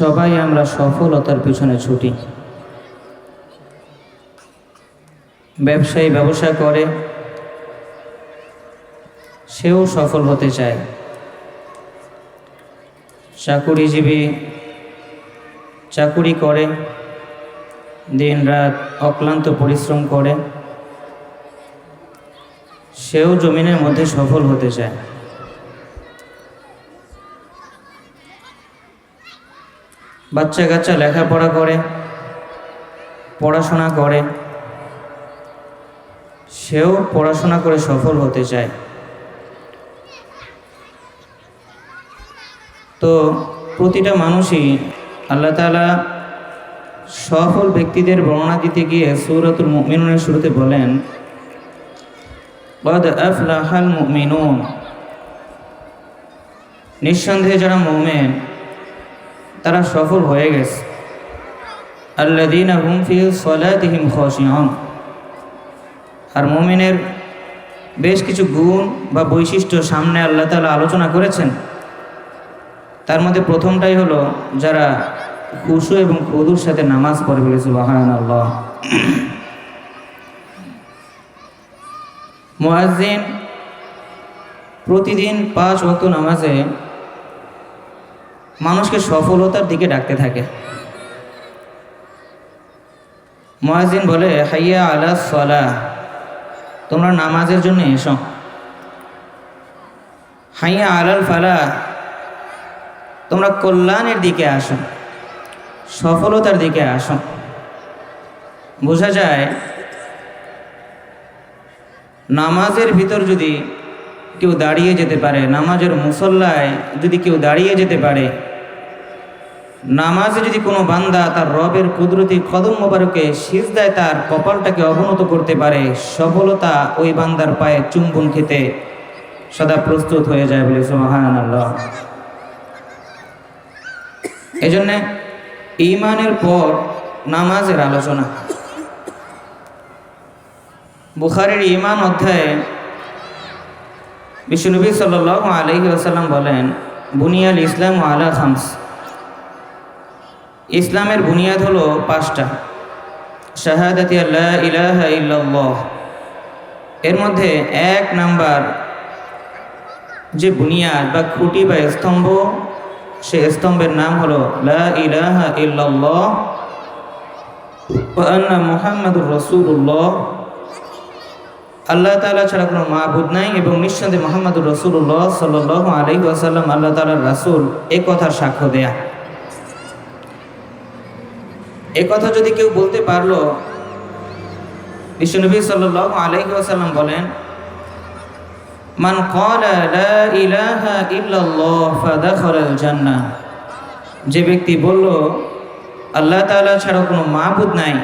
সবাই আমরা সফলতার পিছনে ছুটি। ব্যবসায়ী ব্যবসা করে, সেও সফল হতে চায়। চাকুরিজীবী চাকুরি করে দিন রাত অক্লান্ত পরিশ্রম করে, সেও জমিনের মধ্যে সফল হতে চায়। বাচ্চা কাচ্চা লেখাপড়া করে, পড়াশোনা করে, সেও পড়াশোনা করে সফল হতে চায়। তো প্রতিটা মানুষই আল্লাহ তালা সফল ব্যক্তিদের বর্ণনা দিতে গিয়ে সৌরতুল মিনুনের শুরুতে বলেন বদ আফলাহাল মিনুন নিঃসন্দেহে যারা মোমেন তারা সফল হয়ে গেছে। আল্লাদিন হুম ফি সলাতিহিম খসিয়ন আর মোমিনের বেশ কিছু গুণ বা বৈশিষ্ট্য সামনে আল্লাহ তালা আলোচনা করেছেন। তার মধ্যে প্রথমটাই হলো যারা খুশু এবং খুদুর সাথে নামাজ পড়ে বলেছে বাহান আল্লাহ মোয়াজিন প্রতিদিন পাঁচ ওয়াক্ত নামাজে মানুষকে সফলতার দিকে ডাকতে থাকে। মোয়াজিন বলে, হাইয়া আলা সলা তোমরা নামাজের জন্য এসো। হাইয়া আলাল ফালা তোমরা কল্যাণের দিকে আসো, সফলতার দিকে আসো। বোঝা যায়, নামাজের ভিতর যদি কেউ দাঁড়িয়ে যেতে পারে, নামাজের মুসল্লায় যদি কেউ দাঁড়িয়ে যেতে পারে নামাজে যদি কোনো বান্দা তার রবের কুদরতি কদম মোবারকে সিজদায় তার কপালটাকে অবনত করতে পারে, সফলতা ওই বান্দার পায়ে চুম্বন খেতে সদা প্রস্তুত হয়ে যায় বলে সোহান এই জন্যে ইমানের পর নামাজের আলোচনা। বুখারের ইমান অধ্যায়ে বিশ্বনবী সাল আলহি আসাল্লাম বলেন, বুনিয়াল ইসলাম আলা খামস। ইসলামের বুনিয়াদ হলো পাঁচটা। শাহাদাতি আল্লাহ ইলাহা ইল্লাল্লাহ। এর মধ্যে এক নাম্বার যে বুনিয়াদ বা খুঁটি বা স্তম্ভ সে স্তম্ভের নাম হলো লা ইলাহা ইল্লাল্লাহ আন্না মুহাম্মাদুর রাসূলুল্লাহ। আল্লাহ তাআলা ছাড়া কোনো মাহবুদ নাই এবং নিঃসন্দেহে মোহাম্মদুর রসুল্লাহ সাল্লাহ ওয়াসাল্লাম আল্লাহ তাআলার রাসূল, এ কথার সাক্ষ্য দেয়া। এ কথা যদি কেউ বলতে পারল, বিশ্বনবী সাল্লাহ আলাইহি ওয়াসাল্লাম বলেন, মান জান্নাহ। যে ব্যক্তি বলল, আল্লাহ তাআলা ছাড়া কোনো মাহবুদ নাই।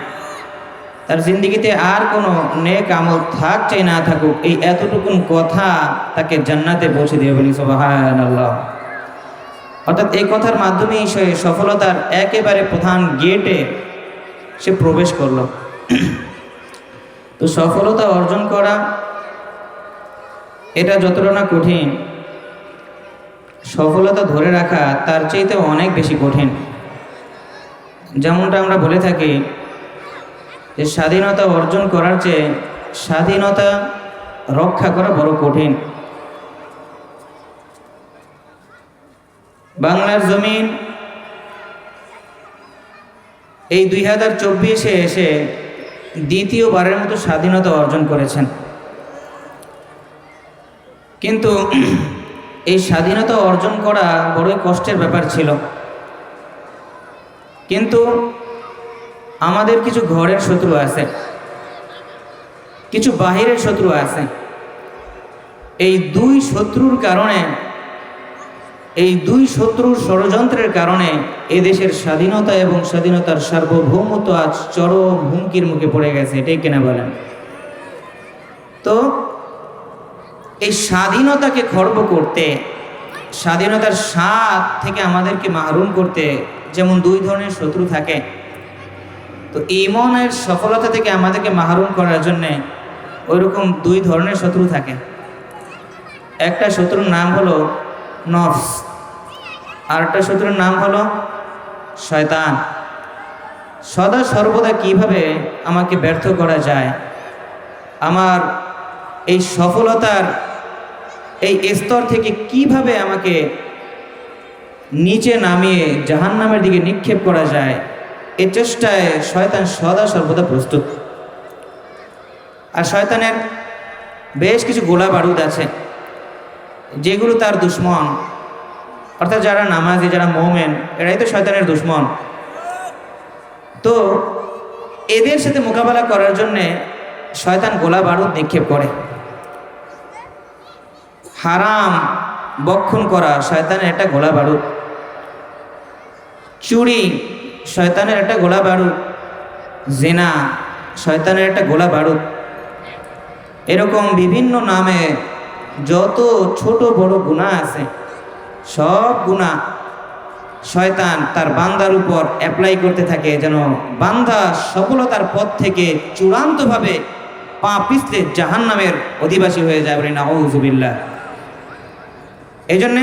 তার জিন্দগিতে আর কোনো নেক আমল থাক না থাকুক, এই এতটুকুন কথা তাকে জান্নাতে পৌঁছে দিয়ে বলি সোবাহান আল্লাহ অর্থাৎ এই কথার মাধ্যমেই সে সফলতার একেবারে প্রধান গেটে সে প্রবেশ করল। তো সফলতা অর্জন করা এটা যতটা না কঠিন, সফলতা ধরে রাখা তার চাইতে অনেক বেশি কঠিন। যেমনটা আমরা বলে থাকি যে স্বাধীনতা অর্জন করার চেয়ে স্বাধীনতা রক্ষা করা বড় কঠিন। বাংলার জমিন এই দুই হাজার চব্বিশে এসে দ্বিতীয়বারের মতো স্বাধীনতা অর্জন করেছেন। কিন্তু এই স্বাধীনতা অর্জন করা বড়ই কষ্টের ব্যাপার ছিল। কিন্তু আমাদের কিছু ঘরের শত্রু আছে, কিছু বাহিরের শত্রু আছে। এই দুই শত্রুর কারণে এই দুই শত্রুর ষড়যন্ত্রের কারণে এদেশের স্বাধীনতা এবং স্বাধীনতার সার্বভৌমত্ব আজ চরম হুমকির মুখে পড়ে গেছে এটাই কেনা বলেন? তো, এই স্বাধীনতাকে খর্ব করতে, স্বাধীনতার স্বাদ থেকে আমাদেরকে মাহরুম করতে যেমন দুই ধরনের শত্রু থাকে, তো ইমনের সফলতা থেকে আমাদেরকে মাহরুম করার জন্যে ওইরকম দুই ধরনের শত্রু থাকে। একটা শত্রুর নাম হলো নফস। আর একটা শত্রুর নাম হলো শয়তান। সদা সর্বদা কীভাবে আমাকে ব্যর্থ করা যায়, আমার এই সফলতার এই স্তর থেকে কীভাবে আমাকে নিচে নামিয়ে জাহান্নামের দিকে নিক্ষেপ করা যায়, এ চেষ্টায় শয়তান সদা সর্বদা প্রস্তুত। আর শয়তানের বেশ কিছু গোলা বারুদ আছে, যেগুলো তার দুশ্মন অর্থাৎ যারা নামাজি, যারা মোমেন, এরাই তো শয়তানের দুশ্মন। তো এদের সাথে মোকাবেলা করার জন্যে শয়তান গোলা বারুদ নিক্ষেপ করে। হারাম বক্ষণ করা শয়তানের একটা গোলা বারুদ। চুরি শয়তানের একটা গোলা বারুদ। জেনা শয়তানের একটা গোলা বারুদ। এরকম বিভিন্ন নামে যত ছোট বড় গুণা আছে সব গুণা শয়তান তার বান্দার উপর অ্যাপ্লাই করতে থাকে যেন বান্দা সফলতার পথ থেকে চূড়ান্তভাবে পা পিছলে জাহান নামের অধিবাসী হয়ে যায় বলে নাউজুবিল্লাহ। এই জন্যে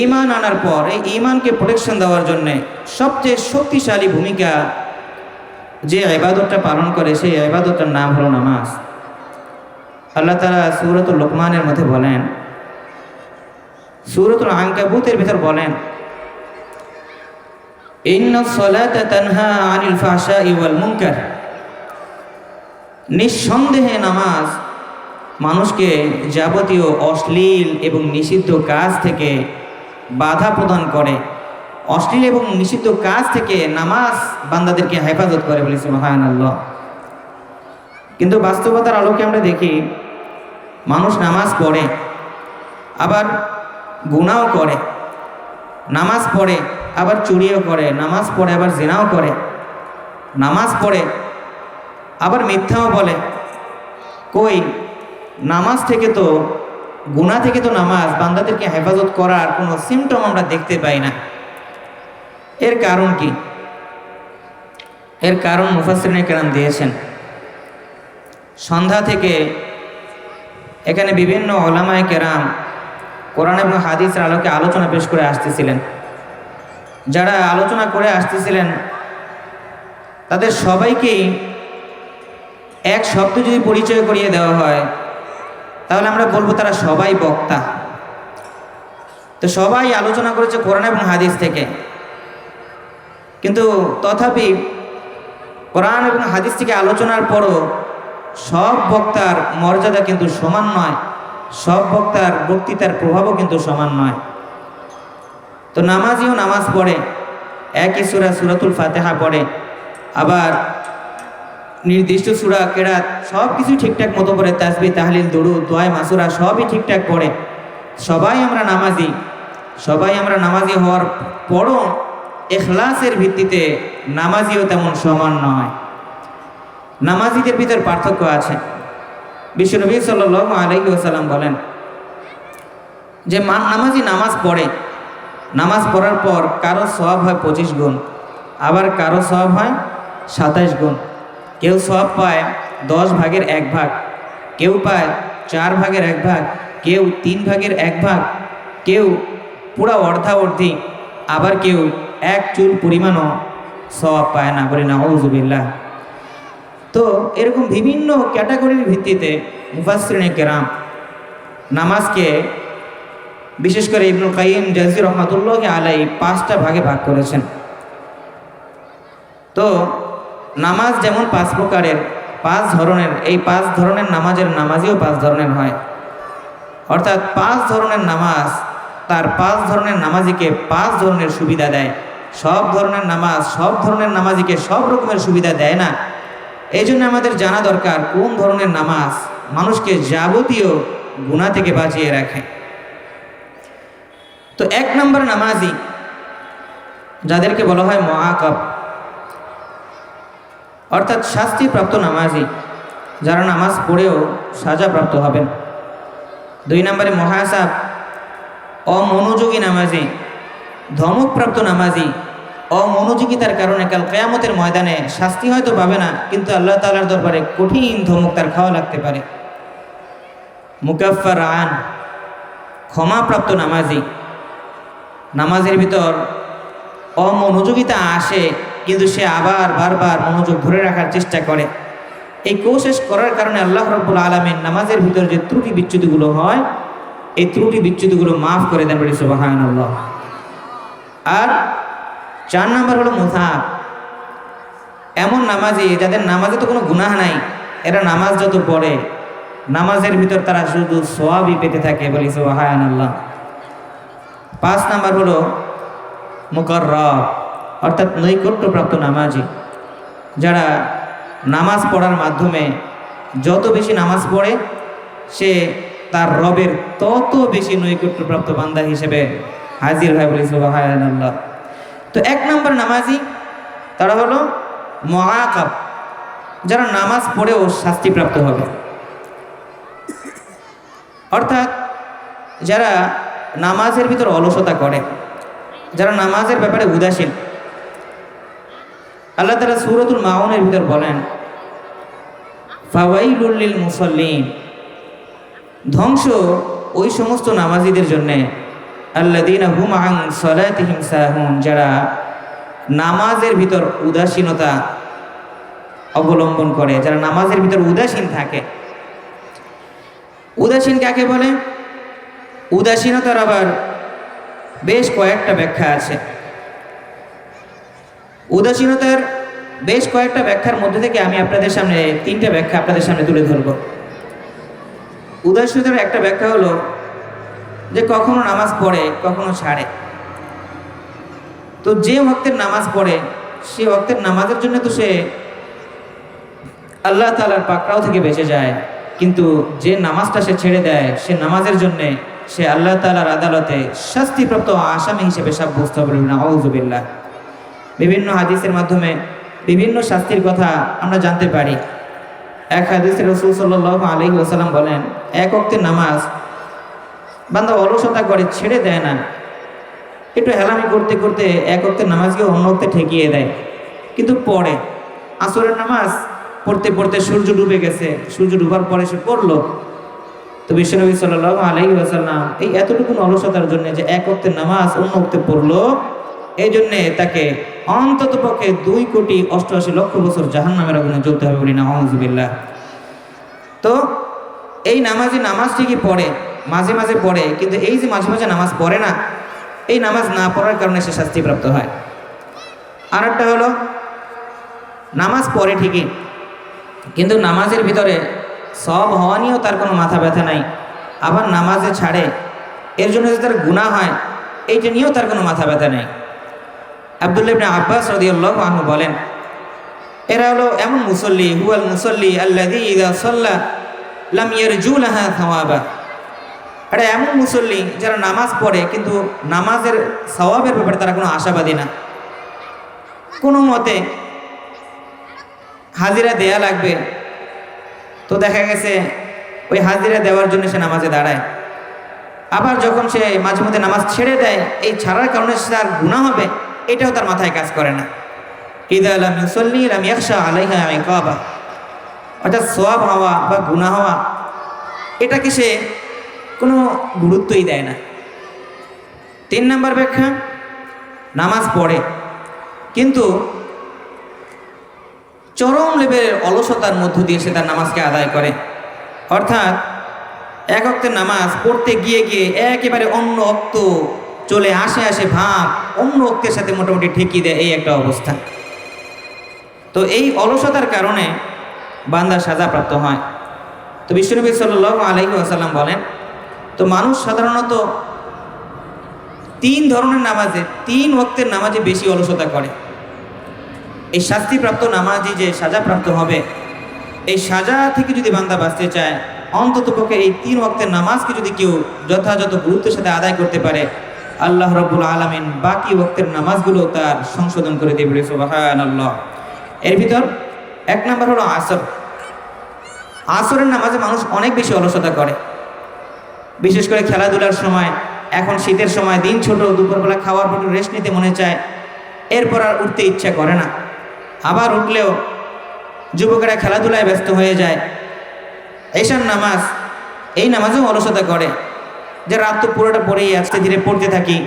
ইমান আনার পর, এই ইমানকে প্রোটেকশন দেওয়ার জন্যে সবচেয়ে শক্তিশালী ভূমিকা যে আবাদতটা পালন করে, সেই আবাদতটার নাম হলো নামাজ। আল্লাহ তালা সুরতুল লোকমানের মধ্যে বলেন সুরতুল আঙ্কাবুতের ভিতর বলেন নিঃসন্দেহে নামাজ মানুষকে যাবতীয় অশ্লীল এবং নিষিদ্ধ কাজ থেকে বাধা প্রদান করে। অশ্লীল এবং নিষিদ্ধ কাজ থেকে নামাজ বান্দাদেরকে হেফাজত করে বলেছে মহান আল্লাহ কিন্তু বাস্তবতার আলোকে আমরা দেখি, মানুষ নামাজ পড়ে, আবার গুণাও করে। নামাজ পড়ে, আবার চুরিও করে। নামাজ পড়ে, আবার জেনাও করে। নামাজ পড়ে, আবার মিথ্যাও বলে। কই? নামাজ থেকে তো, গুণা থেকে তো নামাজ, বান্দাদেরকে হেফাজত করার কোনো সিমটম আমরা দেখতে পাই না। এর কারণ কি? এর কারণ মুফাসরিনে কেরাম দিয়েছেন। সন্ধ্যা থেকে এখানে বিভিন্ন ওলামায় কেরাম কোরআন এবং হাদিসের আলোকে আলোচনা পেশ করে আসতেছিলেন। যারা আলোচনা করে আসতেছিলেন, তাদের সবাইকেই এক শব্দ যদি পরিচয় করিয়ে দেওয়া হয়, তাহলে আমরা বলব তারা সবাই বক্তা। তো সবাই আলোচনা করেছে কোরআন এবং হাদিস থেকে। কিন্তু তথাপি কোরআন এবং হাদিস থেকে আলোচনার পরও সব বক্তার মর্যাদা কিন্তু সমান নয়। সব বক্তার বক্তৃতার প্রভাবও কিন্তু সমান নয়। তো নামাজিও নামাজ পড়ে, একই সুরা সুরাতুল ফাতেহা পড়ে, আবার নির্দিষ্ট সুরা, কেরাত সব কিছু ঠিকঠাক মতো করে তাসবি তাহলিল দুরু দোয়াই মাসুরা সবই ঠিকঠাক পড়ে। সবাই আমরা নামাজি, সবাই আমরা নামাজি হওয়ার পরও এখলাসের ভিত্তিতে নামাজিও তেমন সমান নয়। নামাজিদের ভিতর পার্থক্য আছে। বিশ্বনবী সাল আলহি ওসাল্লাম বলেন যে মান নামাজি নামাজ পড়ে। নামাজ পড়ার পর কারও সব হয় পঁচিশ গুণ, আবার কারও সব হয় সাতাইশ গুণ। কেউ সব পায় দশ ভাগের এক ভাগ, কেউ পায় চার ভাগের এক ভাগ, কেউ তিন ভাগের এক ভাগ, কেউ পুরা অর্ধা অর্ধি আবার কেউ এক চুল পরিমাণও সব পায় না বলে না ওজুবিল্লাহ তো এরকম বিভিন্ন ক্যাটাগরির ভিত্তিতে মুফাসরিনে কেরাম নামাজকে বিশেষ করে ইবনুল কাইম জাজির রহমাতুল্লাহ আলাই পাঁচটা ভাগে ভাগ করেছেন। তো নামাজ যেমন পাঁচ প্রকারের, পাঁচ ধরনের, এই পাঁচ ধরনের নামাজের নামাজিও পাঁচ ধরনের হয়। অর্থাৎ পাঁচ ধরনের নামাজ তার পাঁচ ধরনের নামাজিকে পাঁচ ধরনের সুবিধা দেয়। সব ধরনের নামাজ, সব ধরনের নামাজিকে সব রকমের সুবিধা দেয় না। এই জন্য আমাদের জানা দরকার কোন ধরনের নামাজ মানুষকে যাবতীয় গুণা থেকে বাঁচিয়ে রাখে। তো এক নম্বর নামাজি, যাদেরকে বলা হয় মহাকাব অর্থাৎ শাস্তিপ্রাপ্ত নামাজি, যারা নামাজ পড়েও সাজাপ্রাপ্ত হবেন। দুই নম্বরে মহাসাব, অমনোযোগী নামাজি, ধমকপ্রাপ্ত নামাজি অমনোযোগিতার কারণে কাল কেয়ামতের ময়দানে শাস্তি হয়তো পাবে না, কিন্তু আল্লাহ তালার দরবারে কঠিন ধমক তার খাওয়া লাগতে পারে। মুকাফার আন, ক্ষমাপ্রাপ্ত নামাজি। নামাজের ভিতর অমনোযোগিতা আসে, কিন্তু সে আবার বারবার মনোযোগ ধরে রাখার চেষ্টা করে। এই কোশেষ করার কারণে আল্লাহ রব্বুল আলমের নামাজের ভিতর যে ত্রুটি বিচ্যুতিগুলো হয়, এই ত্রুটি বিচ্যুতিগুলো মাফ করে দেন বলি আল্লাহ আর চার নাম্বার হলো মুথাব এমন নামাজি যাদের নামাজে তো কোনো গুনাহ নাই, এরা নামাজ যত পড়ে, নামাজের ভিতর তারা শুধু সোয়াবই পেতে থাকে বলি সুবাহান আল্লাহ পাঁচ নাম্বার হলো মুকর্র অর্থাৎ নৈকট্যপ্রাপ্ত নামাজি, যারা নামাজ পড়ার মাধ্যমে যত বেশি নামাজ পড়ে, সে তার রবের তত বেশি নৈকট্যপ্রাপ্ত বান্দা হিসেবে হাজির হয় বলি সুবাহান আল্লাহ তো এক নম্বর নামাজি, তারা হলো মহাকাব যারা নামাজ পড়েও শাস্তিপ্রাপ্ত হবে। অর্থাৎ যারা নামাজের ভিতর অলসতা করে, যারা নামাজের ব্যাপারে উদাসীন, আল্লাহ তালা সুরতুল মাউনের ভিতর বলেন ফাওয়াইলুল্লিল মুসল্লিন ধ্বংস ওই সমস্ত নামাজিদের জন্যে আল্লাদিন হুম সলাতিহিম সাহুন, যারা নামাজের ভিতর উদাসীনতা অবলম্বন করে, যারা নামাজের ভিতর উদাসীন থাকে। উদাসীন কাকে বলে? উদাসীনতার আবার বেশ কয়েকটা ব্যাখ্যা আছে। উদাসীনতার বেশ কয়েকটা ব্যাখ্যার মধ্যে থেকে আমি আপনাদের সামনে তিনটা ব্যাখ্যা আপনাদের সামনে তুলে ধরব। উদাসীনতার একটা ব্যাখ্যা হলো যে কখনো নামাজ পড়ে, কখনো ছাড়ে। তো যে ভক্তের নামাজ পড়ে, সে ভক্তের নামাজের জন্য তো সে আল্লাহ তালার পাকড়াও থেকে বেঁচে যায়। কিন্তু যে নামাজটা সে ছেড়ে দেয়, সে নামাজের জন্যে সে আল্লাহ তালার আদালতে শাস্তিপ্রাপ্ত আসামি হিসেবে সাব্যস্ত হবে আউজুবিল্লাহ বিভিন্ন হাদিসের মাধ্যমে বিভিন্ন শাস্তির কথা আমরা জানতে পারি। এক হাদিসে রসুল সাল্লাহ আলী ওসালাম বলেন, এক অক্তের নামাজ বান্দা অলসতা করে ছেড়ে দেয় না। একটু হেলামি করতে করতে এক অক্তের নামাজকে অন্য অক্তে ঠেকিয়ে দেয়। কিন্তু পড়ে। আসরের নামাজ পড়তে পড়তে সূর্য ডুবে গেছে। সূর্য ডুবার পরে সে পড়ল। তো বিশ্বনবী সাল্লাহ আলহি আসাল্লাম এই এতটুকু অলসতার জন্য যে এক অক্তের নামাজ অন্য অক্তে পড়ল, এই জন্যে তাকে অন্তত পক্ষে দুই কোটি অষ্টআশি লক্ষ বছর জাহান নামের আগুনে জ্বলতে হবে বলি না তো এই নামাজি নামাজ ঠিকই পড়ে। মাঝে মাঝে পড়ে, কিন্তু এই যে মাঝে মাঝে নামাজ পড়ে না, এই নামাজ না পড়ার কারণে সে শাস্তিপ্রাপ্ত হয়। আর একটা হলো, নামাজ পড়ে ঠিকই, কিন্তু নামাজের ভিতরে সব হওয়া নিয়েও তার কোনো মাথা ব্যথা নাই। আবার নামাজে ছাড়ে, এর জন্য যে তার গুণা হয়, এইটা নিয়েও তার কোনো মাথা ব্যথা নেই। আবদুল্লাহ আব্বাস রাদিয়াল্লাহু আনহু বলেন, এরা হলো এমন মুসল্লি, হুয়াল মুসল্লি, আল্লাযী ইযা সাল্লা লাম ইয়ারজু লাহা থাওয়াবা এটা এমন মুসল্লি যারা নামাজ পড়ে, কিন্তু নামাজের সওয়াবের ব্যাপারে তারা কোনো আশাবাদী না। কোনো মতে হাজিরা দেয়া লাগবে। তো দেখা গেছে ওই হাজিরা দেওয়ার জন্য সে নামাজে দাঁড়ায়। আবার যখন সে মাঝে মধ্যে নামাজ ছেড়ে দেয়, এই ছাড়ার কারণে সে তার গুণা হবে, এটাও তার মাথায় কাজ করে না। ঈদ আলাম ইউসল্লি আলাম ইয়াকশা আলাইহা আমি কাবা অর্থাৎ সোয়াব হওয়া বা গুণা হওয়া এটাকে সে কোনো গুরুত্বই দেয় না। তিন নম্বর ব্যাখ্যা, নামাজ পড়ে। কিন্তু চরম লেভেলের অলসতার মধ্য দিয়ে সে তার নামাজকে আদায় করে। অর্থাৎ এক অক্তের নামাজ পড়তে গিয়ে গিয়ে একেবারে অন্য অক্ত চলে আসে আসে ভাব অন্য অক্তের সাথে মোটামুটি ঠেকিয়ে দেয় এই একটা অবস্থা। তো এই অলসতার কারণে বান্দা সাজাপ্রাপ্ত হয়। তো বিশ্বনবী সাল্লাহ আলহি আসাল্লাম বলেন তো মানুষ সাধারণত তিন ধরনের নামাজে, তিন ওক্তের নামাজে বেশি অলসতা করে। এই শাস্তিপ্রাপ্ত নামাজি যে সাজাপ্রাপ্ত হবে, এই সাজা থেকে যদি বান্দা বাঁচতে চায়, অন্তত পক্ষে এই তিন ওয়াক্তের নামাজকে যদি কেউ যথাযথ গুরুত্বের সাথে আদায় করতে পারে, আল্লাহ রব্বুল আলমিন বাকি ওয়াক্তের নামাজগুলো তার সংশোধন করে দেবে সোবাহান আল্লাহ এর ভিতর এক নম্বর হলো আসর। আসরের নামাজে মানুষ অনেক বেশি অলসতা করে। বিশেষ করে খেলাধুলার সময়, এখন শীতের সময়, দিন ছোট, দুপুরবেলা খাওয়ার পর রেস্ট নিতে মনে চায়, এরপর আর উঠতে ইচ্ছা করে না। আবার উঠলেও যুবকেরা খেলাধুলায় ব্যস্ত হয়ে যায়। এশার নামাজ, এই নামাজেও অলসতা করে। যে রাত তো পুরোটা পড়েই আস্তে ধীরে পড়তে থাকি,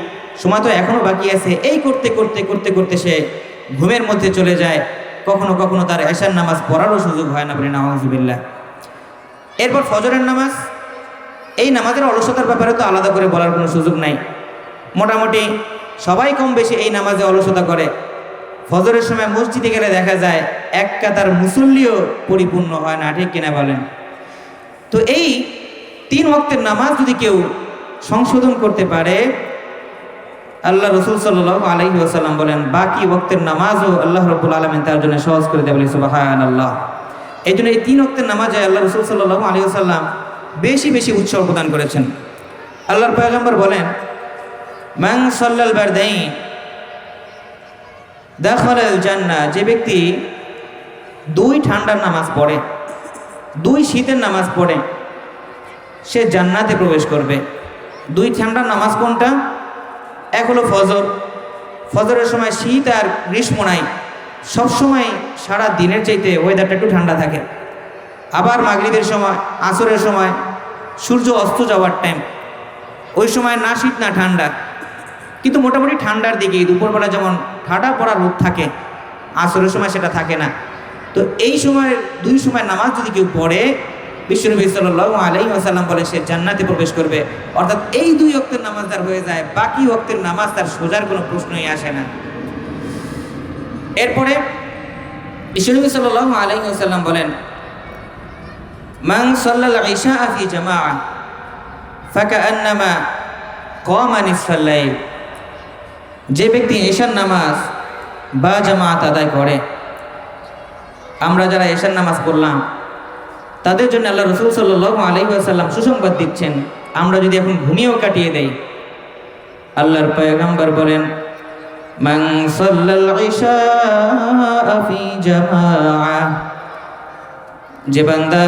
সময় তো এখনও বাকি আছে। এই করতে করতে করতে করতে সে ঘুমের মধ্যে চলে যায়। কখনো কখনো তার এশার নামাজ পড়ারও সুযোগ হয় না বলে নামাজবিল্লা এরপর ফজরের নামাজ এই নামাজের অলসতার ব্যাপারে তো আলাদা করে বলার কোনো সুযোগ নাই। মোটামুটি সবাই কম বেশি এই নামাজে অলসতা করে। ফজরের সময় মসজিদে গেলে দেখা যায় এক কাতার মুসল্লিও পরিপূর্ণ হয় না, ঠিক কিনা বলেন? তো এই তিন ওয়াক্তের নামাজ যদি কেউ সংশোধন করতে পারে, আল্লাহ রসুল সাল্লাহ আলহি আসাল্লাম বলেন, বাকি ওক্তের নামাজও আল্লাহ রব্বুল আলমিন তার জন্য সহজ করে দেয় বলে সুবাহান আল্লাহ এই জন্য এই তিন ওক্তের নামাজে আল্লাহ রসুল সাল্লাহ আলী আসাল্লাম বেশি বেশি উৎসাহ প্রদান করেছেন। আল্লাহর পয়গম্বর বলেন মাং সাল্লাল বারদাই দাখলাল জান্না যে ব্যক্তি দুই ঠান্ডার নামাজ পড়ে, দুই শীতের নামাজ পড়ে, সে জান্নাতে প্রবেশ করবে। দুই ঠান্ডার নামাজ কোনটা? এক হলো ফজর। ফজরের সময় শীত আর গ্রীষ্ম নাই। সবসময় সারা দিনের চাইতে ওয়েদারটা একটু ঠান্ডা থাকে। আবার মাগরিবের সময়, আসরের সময়, সূর্য অস্ত যাওয়ার টাইম ওই সময় না শীত, না ঠান্ডা। কিন্তু মোটামুটি ঠান্ডার দিকে দুপুরবেলা যেমন ঠাডা পড়া রোদ থাকে, আসরের সময় সেটা থাকে না। তো এই সময়, দুই সময় নামাজ যদি কেউ পড়ে বিশ্বনবী সাল্লাহ আলাই আসাল্লাম বলে সে জান্নাতে প্রবেশ করবে। অর্থাৎ এই দুই অক্তের নামাজ তার হয়ে যায়, বাকি অক্তের নামাজ তার সোজার কোনো প্রশ্নই আসে না। এরপরে বিশ্বনবী সাল্লাহ আলাই আসাল্লাম বলেন মান সাল্লাল ইশা ফি জামা ফাকা আন্নামা কমা নিসফাল্লাইল যে ব্যক্তি এশার নামাজ বা জামাত আদায় করে, আমরা যারা এশার নামাজ পড়লাম, তাদের জন্য আল্লাহ রসুল সাল্লাহ আলহিহাসাল্লাম সুসংবাদ দিচ্ছেন, আমরা যদি এখন ঘুমিয়েও কাটিয়ে দেই, আল্লাহর পয়গাম্বার বলেন, মান সাল্লাল ইশা ফি জামাআ যে বান্দা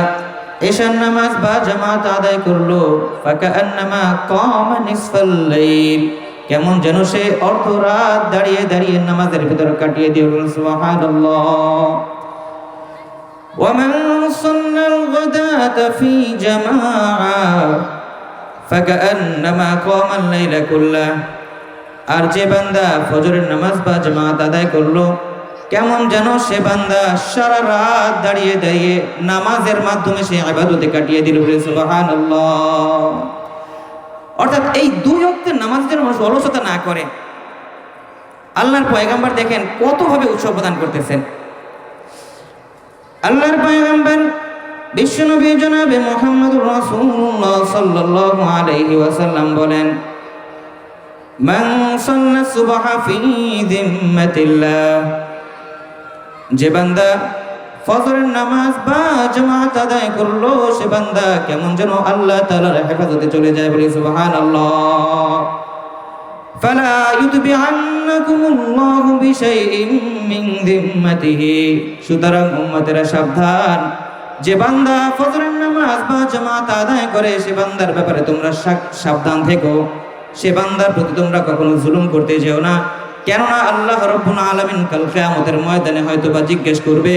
এশার নামাজ বা জামাত আদায় করলো ফাকা আন্নামা কম নিসফাল লাইল কেমন যেন সে অর্ধ রাত দাঁড়িয়ে দাঁড়িয়ে নামাজের ভিতর কাটিয়ে দিয়ে সুবহানাল্লাহ ومن صلى الغداة في جماعة فكأنما قام الليل كله আর যে বান্দা ফজরের নামাজ বা জামাত আদায় করলো কেমন যেন সে বান্দা সারা রাত দাঁড়িয়ে দাঁড়িয়ে নামাজের মাধ্যমে সে আবাদতে কাটিয়ে দিল সুবহানাল্লাহ। অর্থাৎ এই দুই অক্তের নামাজ যেন মানুষ অলসতা না করে। আল্লাহর পয়গাম্বার দেখেন কতভাবে উৎসব প্রদান করতেছেন। আল্লাহর পয়গাম্বার বিশ্বনবী জনাবে মোহাম্মদুর রাসূলুল্লাহ সাল্লাল্লাহু আলাইহি ওয়াসাল্লাম বলেন, মান সাল্লা সুবহা ফি যিম্মাতিল্লাহ। যে বান্দা ফজরের নামাজ বা জামাত আদায় করল, সে বান্দা কেমন যেন আল্লাহ তাআলার হেফাজতে চলে যায় বলে সুবহানাল্লাহ। ফালা ইউতবিআন্নাকুমুল্লাহু বিশাইইন মিন যিম্মাতিহি সুতরাং উম্মতেরা সাবধান। যে বান্দা ফজরের নামাজ বা জামাত আদায় করে, সে বান্দার ব্যাপারে তোমরা সাবধান থেকো। সে বান্দার প্রতি তোমরা কখনো জুলুম করতে যেও না। কেননা আল্লাহ রব্বুল আলামিন কাল কিয়ামতের ময়দানে হয়তো বা জিজ্ঞেস করবে,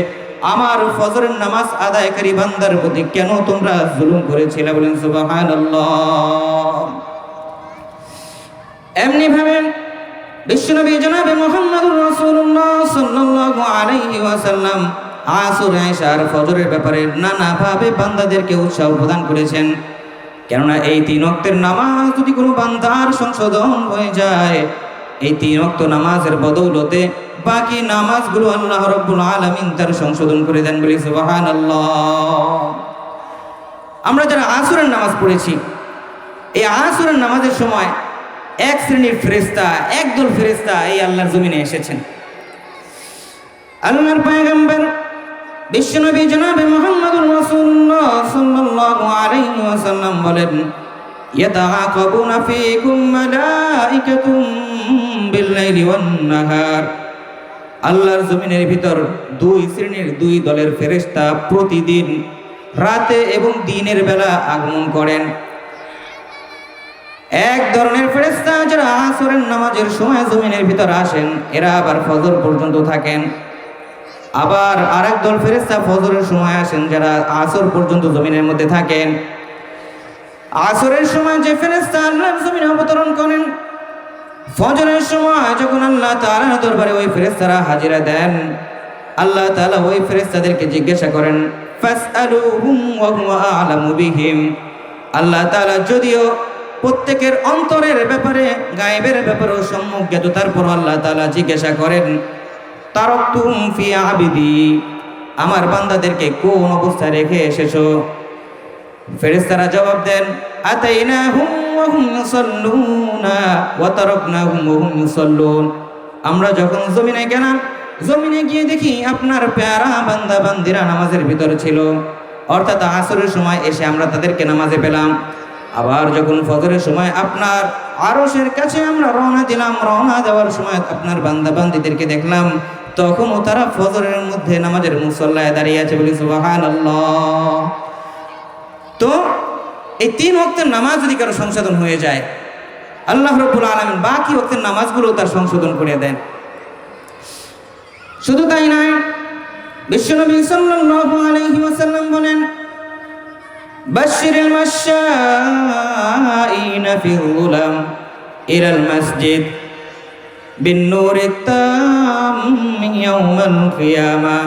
আমার ফজরের নামাজ আদায়কারী বান্দার প্রতি কেন তোমরা জুলুম করেছিলে? বলেন, সুবহানাল্লাহ। এমনি ভাবে বিশ্বনবী জনাবে মোহাম্মদুর রাসূলুল্লাহ সাল্লাল্লাহু আলাইহি ওয়াসাল্লাম আসর আয়েশার ফজরের ব্যাপারে নানা ভাবে বান্দাদেরকে উৎসাহ প্রদান করেছেন। কেননা এই তিন ওয়াক্তের নামাজ যদি কোনো বান্দার সংশোধন হয়ে যায় এই তিন ওয়াক্ত নামাজের বদৌলতে বাকি নামাজগুলো আল্লাহ রাব্বুল আলামিন তার সংশোধন করে দেন বলি, সুবহানাল্লাহ। আমরা যারা আসরের নামাজ পড়েছি, এই আসরের নামাজের সময় এক শ্রেণির ফেরেস্তা একদল ফেরেস্তা এই আল্লাহর জমিনে এসেছেন। আল্লাহর পয়গম্বর বিশ্বনবী জনাবে মুহাম্মদুর রাসূলুল্লাহ সাল্লাল্লাহু আলাইহি ওয়াসাল্লাম বলেন ইয়াতাআকাবুনা ফীকুম মালাইকাতুম বিল-লাইলি ওয়ান-নাহার আল্লাহর জমিনের ভিতর দুই শ্রেণির দুই দলের ফেরেশতা প্রতিদিন রাতে এবং দিনের বেলা আগমন করেন। এক ধরনের ফেরেশতা যারা আসরের নামাজের সময় জমিনের ভিতর আসেন, এরা আবার ফজর পর্যন্ত থাকেন। আবার আরেক দল ফেরেশতা ফজরের সময় আসেন, যারা আসর পর্যন্ত জমিনের মধ্যে থাকেন। আসরের সময় যে ফেরেশতা আল্লাহর জমিনে অবতরণ করেন, ফজরের সময় যখন আল্লাহ তাআলার দরবারে ওই ফেরেশতারা হাজিরা দেন, আল্লাহ তাআলা ওই ফেরেশতাদেরকে জিজ্ঞাসা করেন, ফাসআলুহুম ওয়া হুয়া আ'লামু বিহিম? আল্লাহ তাআলা যদিও প্রত্যেকের অন্তরের ব্যাপারে, গায়েবের ব্যাপারেও সম্মুখ জ্ঞাত তারপর আল্লাহ তাআলা জিজ্ঞাসা করেন তারকতুম ফি আবিদি? আমার বান্দাদেরকে কোন অবস্থায় রেখে এসেছ? ফেরেশতারা জবাব দেন হুম হুম আমরা যখন জমিনে গেলাম জমিনে গিয়ে দেখি আপনার প্যারা বান্দা বান্দিরা নামাজের ভিতরে ছিল। অর্থাৎ আসরের সময় এসে আমরা তাদেরকে নামাজে পেলাম। আবার যখন ফজরের সময় আপনার আরশের কাছে আমরা রওনা দিলাম, রওনা দেওয়ার সময় আপনার বান্দা বান্দিদেরকে দেখলাম, তখনও তারা ফজরের মধ্যে নামাজের মুসল্লায় দাঁড়িয়ে আছে বলি, সুবহানাল্লাহ। তো এই তিন ওয়াক্তের নামাজ যদি কারও সংশোধন হয়ে যায়, আল্লাহ রব্বুল আলমিন বাকি ওয়াক্তের নামাজগুলো তার সংশোধন করে দেন। শুধু তাই নয়, বিশ্বনবী সাল্লাল্লাহু আলাইহি ওয়াসাল্লাম বলেন, বাশশিরিল মাশাঈনা ফিল গুলাম ইলাল মসজিদ বিন্নুর তাম ইয়াউমাল কিয়ামা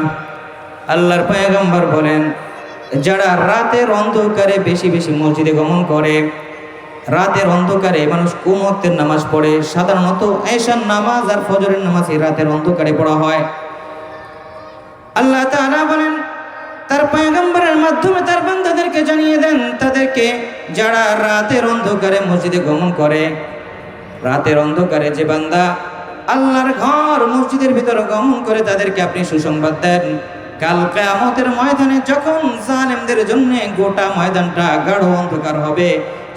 আল্লাহর পয়গম্বর বলেন যারা রাতের অন্ধকারে বেশি বেশি মসজিদে গমন করে, রাতের অন্ধকারে মানুষ ওয়াক্তের নামাজ পড়ে, সাধারণত এশার নামাজ আর ফজরের নামাজ এই রাতের অন্ধকারে পড়া হয়। আল্লাহ তাআলা বলেন, তার পয়গম্বরের মাধ্যমে তার বান্দাদেরকে জানিয়ে দেন, তাদেরকে যারা রাতের অন্ধকারে মসজিদে গমন করে, রাতের অন্ধকারে যে বান্দা আল্লাহর ঘর মসজিদের ভিতরে গমন করে, তাদেরকে আপনি সুসংবাদ দেন। কাল কেয়ামতের ময়দানে যখন জালেমদের জন্য গোটা ময়দানটা গাঢ় অন্ধকার হবে,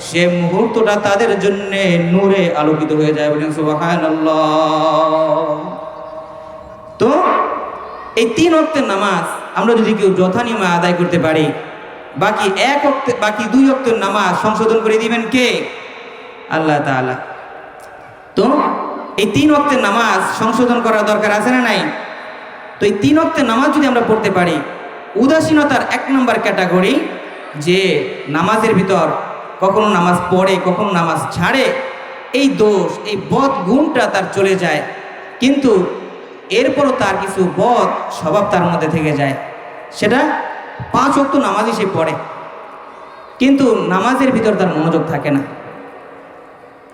সে মুহূর্তটা তাদের জন্য নূরে আলোকিত হয়ে যায়। বলেন তো এই তিন অক্তের নামাজ আমরা যদি কেউ যথানিমা আদায় করতে পারি, বাকি এক অক্তে বাকি দুই অক্তের নামাজ সংশোধন করে দিবেন কে? আল্লাহ তো এই তিন অক্তের নামাজ সংশোধন করার দরকার আছে না নাই? তো এই তিন অক্তের নামাজ যদি আমরা পড়তে পারি, উদাসীনতার এক নম্বর ক্যাটাগরি, যে নামাজের ভিতর কখনো নামাজ পড়ে, কখনো নামাজ ছাড়ে, এই দোষ, এই বদ গুণটা তার চলে যায়। কিন্তু এরপরও তার কিছু বদ স্বভাব তার মধ্যে থেকে যায়। সেটা পাঁচ অক্ত নামাজই সে পড়ে। কিন্তু নামাজের ভিতর তার মনোযোগ থাকে না।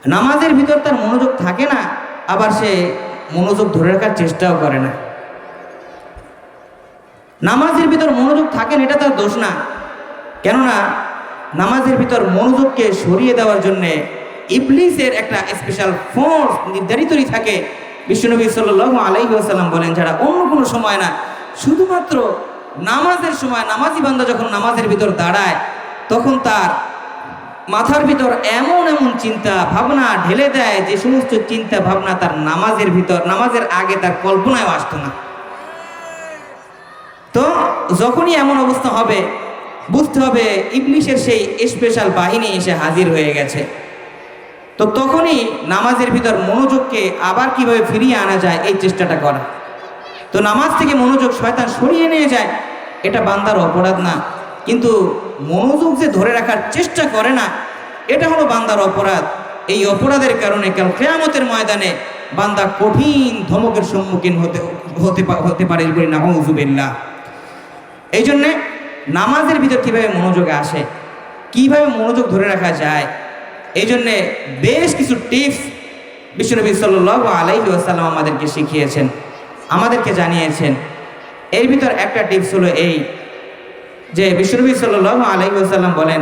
নামাজের ভিতর তার মনোযোগ থাকে না, আবার সে মনোযোগ ধরে রাখার চেষ্টাও করে না। নামাজের ভিতর মনোযোগ থাকেন, এটা তার দোষ না। কেননা, নামাজের ভিতর মনোযোগকে সরিয়ে দেওয়ার জন্যে ইবলিসের একটা স্পেশাল ফোর্স নির্ধারিতই থাকে। বিশ্বনবী আলাইহি আসাল্লাম বলেন, যারা অন্য কোনো সময় না, শুধুমাত্র নামাজের সময় নামাজি বান্দা যখন নামাজের ভিতর দাঁড়ায়, তখন তার মাথার ভিতর এমন এমন চিন্তা ভাবনা ঢেলে দেয় যে সমস্ত চিন্তা ভাবনা তার নামাজের ভিতর, নামাজের আগে তার কল্পনায় আসতো না। তো যখনই এমন অবস্থা হবে, বুঝতে হবে ইবলিশের সেই স্পেশাল বাহিনী এসে হাজির হয়ে গেছে। তো তখনই নামাজের ভিতর মনোযোগকে আবার কীভাবে ফিরিয়ে আনা যায়, এই চেষ্টাটা করা। তো নামাজ থেকে মনোযোগ শয়তান সরিয়ে নিয়ে যায়, এটা বান্দার অপরাধ না। কিন্তু মনোযোগ যে ধরে রাখার চেষ্টা করে না, এটা হলো বান্দার অপরাধ। এই অপরাধের কারণে কাল কেয়ামতের ময়দানে বান্দা কঠিন ধমকের সম্মুখীন হতে হতে হতে পারে বলি না হুজুবিল্লাহ এই জন্যে নামাজের ভিতর কীভাবে মনোযোগ আসে, কীভাবে মনোযোগ ধরে রাখা যায় এই জন্যে বেশ কিছু টিপস বিশ্বনবী সাল্লাহ আলাইহি আসাল্লাম আমাদেরকে শিখিয়েছেন, আমাদেরকে জানিয়েছেন। এর ভিতর একটা টিপস হলো এই যে বিশ্বনবী সাল্লাহ আলাইহি আসাল্লাম বলেন,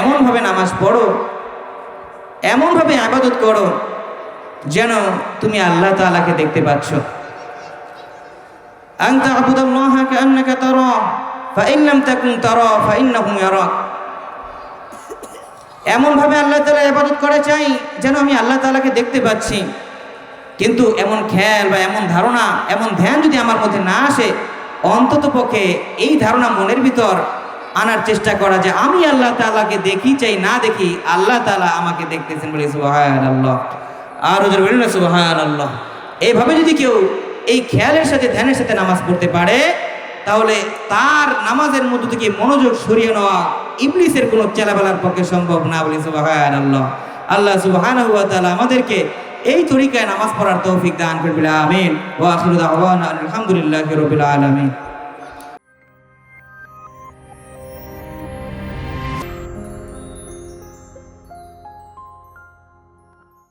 এমনভাবে নামাজ পড়ো, এমনভাবে আবাদত করো যেন তুমি আল্লাহ তাআলাকে দেখতে পাচ্ছ। أن تعبد الله كأنك تراه فإن لم تكن تراه فإنه يراك এমনভাবে আল্লাহ তালা ইবাদত করা চাই যেন আমি আল্লাহ তাআলাকে দেখতে পাচ্ছি কিন্তু এমন খেয়াল বা এমন ধারণা এমন ধ্যান যদি আমার মধ্যে না আসে অন্তত পক্ষে এই ধারণা মনের ভিতর আনার চেষ্টা করা যে আমি আল্লাহ তাআলাকে দেখি চাই না দেখি আল্লাহ তাআলা আমাকে দেখতেছেন বলে সুবাহান আল্লাহ আর ওদের বলি না সুবাহান আল্লাহ এইভাবে যদি কেউ এই খেয়ালের সাথে, ধ্যানের সাথে নামাজ পড়তে পারে, তাহলে তার নামাজের মধ্য থেকে মনোযোগ সরিয়ে নেওয়া ইবলিসের কোনো চেলাবেলার পক্ষে সম্ভব না বলে সুবাহান আল্লাহ আল্লাহ সুবাহান আমাদেরকে এই তরিকায় নামাজ পড়ার তৌফিক দান করবিল আমিন। ও আখিরু আহ্বান আলহামদুলিল্লাহ রবিল আলামিন।